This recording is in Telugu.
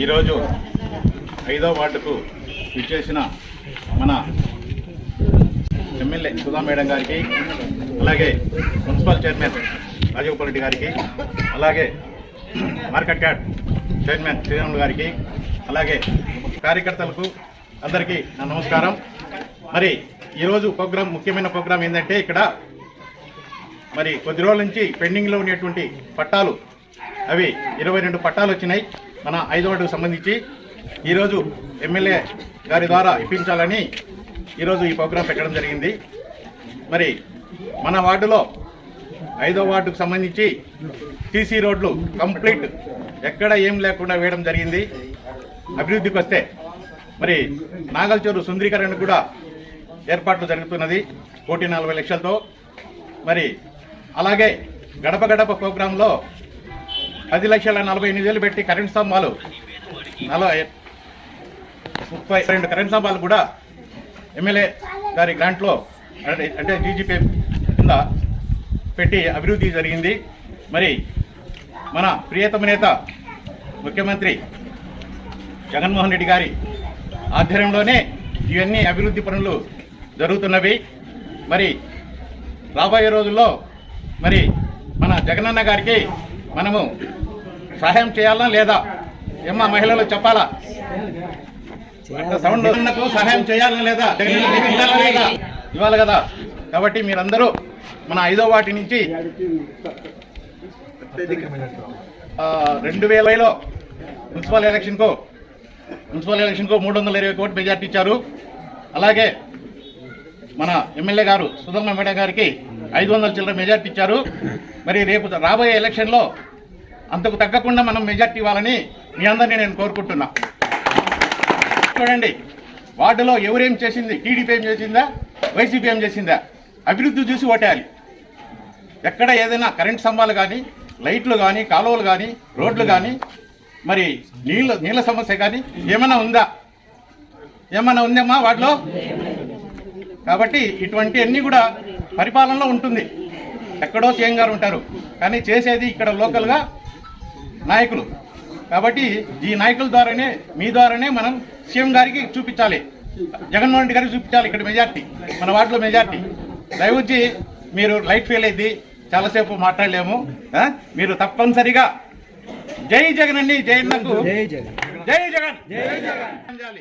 ఈరోజు ఐదో వార్డుకు విచ్చేసిన మన ఎమ్మెల్యే సుధా మేడం గారికి అలాగే మున్సిపల్ చైర్మన్ రాజగోపాల్ రెడ్డి గారికి అలాగే మార్కెట్ యార్డ్ చైర్మన్ శ్రీరాములు గారికి అలాగే కార్యకర్తలకు అందరికీ నా నమస్కారం. మరి ఈరోజు ప్రోగ్రాం ముఖ్యమైన ప్రోగ్రాం ఏంటంటే ఇక్కడ మరి కొద్ది రోజుల నుంచి పెండింగ్లో ఉన్నటువంటి పట్టాలు అవి ఇరవై రెండు పట్టాలు వచ్చినాయి. మన ఐదో వార్డుకు సంబంధించి ఈరోజు ఎమ్మెల్యే గారి ద్వారా ఇప్పించాలని ఈరోజు ఈ ప్రోగ్రాం పెట్టడం జరిగింది. మరి మన వార్డులో ఐదో వార్డుకు సంబంధించి టీసీ రోడ్లు కంప్లీట్ ఎక్కడ ఏం లేకుండా వేయడం జరిగింది. అభివృద్ధికి వస్తే మరి నాగల్చూరు సుందరీకరణ కూడా ఏర్పాట్లు జరుగుతున్నది కోటి నలభై లక్షలతో. మరి అలాగే గడప గడప ప్రోగ్రాంలో పది లక్షల నలభై ఎనిమిది వేలు పెట్టి కరెంట్ స్తంభాలు. నలభై ముప్పై రెండు కరెంట్ స్తంభాలు కూడా ఎమ్మెల్యే గారి గ్రాంట్లో అంటే అంటే జీజీపీ కింద పెట్టి అభివృద్ధి జరిగింది. మరి మన ప్రియతమ నేత ముఖ్యమంత్రి జగన్మోహన్ రెడ్డి గారి ఆధ్వర్యంలోనే ఇవన్నీ అభివృద్ధి పనులు జరుగుతున్నవి. మరి రాబోయే రోజుల్లో మరి మన జగనన్న గారికి మనము సహాయం చేయాలా లేదా? ఏమా మహిళలు చెప్పాలా? సౌండ్ సహాయం చేయాలా లేదా? లేదా ఇవ్వాలి కదా. కాబట్టి మీరందరూ మన ఐదో వాటి నుంచి రెండు వేలలో మున్సిపల్ ఎలక్షన్కు మున్సిపల్ ఎలక్షన్కు మూడు వందల ఇరవై కోట్లు మెజార్టీ ఇచ్చారు. అలాగే మన ఎమ్మెల్యే గారు సుధమ్మ మేడం గారికి ఐదు వందల చిల్లర మెజార్టీ ఇచ్చారు. మరి రేపు రాబోయే ఎలక్షన్లో అంతకు తగ్గకుండా మనం మెజార్టీ ఇవ్వాలని మీ అందరినీ నేను కోరుకుంటున్నా. చూడండి వార్డులో ఎవరేం చేసింది? టీడీపీ ఏం చేసిందా? వైసీపీ ఏం చేసిందా? అభివృద్ధి చూసి ఓటేయాలి. ఎక్కడ ఏదైనా కరెంట్ స్తంభాలు కానీ లైట్లు కానీ కాలువలు కానీ రోడ్లు కానీ మరి నీళ్ళ నీళ్ళ సమస్య కానీ ఏమైనా ఉందా? ఏమైనా ఉందమ్మా వాటిలో కాబట్టి ఇటువంటి అన్ని కూడా పరిపాలనలో ఉంటుంది. ఎక్కడో సీఎం గారు ఉంటారు. కానీ చేసేది ఇక్కడ లోకల్గా నాయకులు. కాబట్టి ఈ నాయకుల ద్వారానే మీ ద్వారానే మనం సీఎం గారికి చూపించాలి. జగన్మోహన్ రెడ్డి గారికి చూపించాలి ఇక్కడ మెజార్టీ మన వార్డులో మెజార్టీ. దయవుచ్చి మీరు లైట్ ఫెయిల్ అయింది చాలాసేపు మాట్లాడలేము? మీరు తప్పనిసరిగా జై జగన్ అండి జై అన్నకు. జై జగన్. జై జగన్. జై జగన్.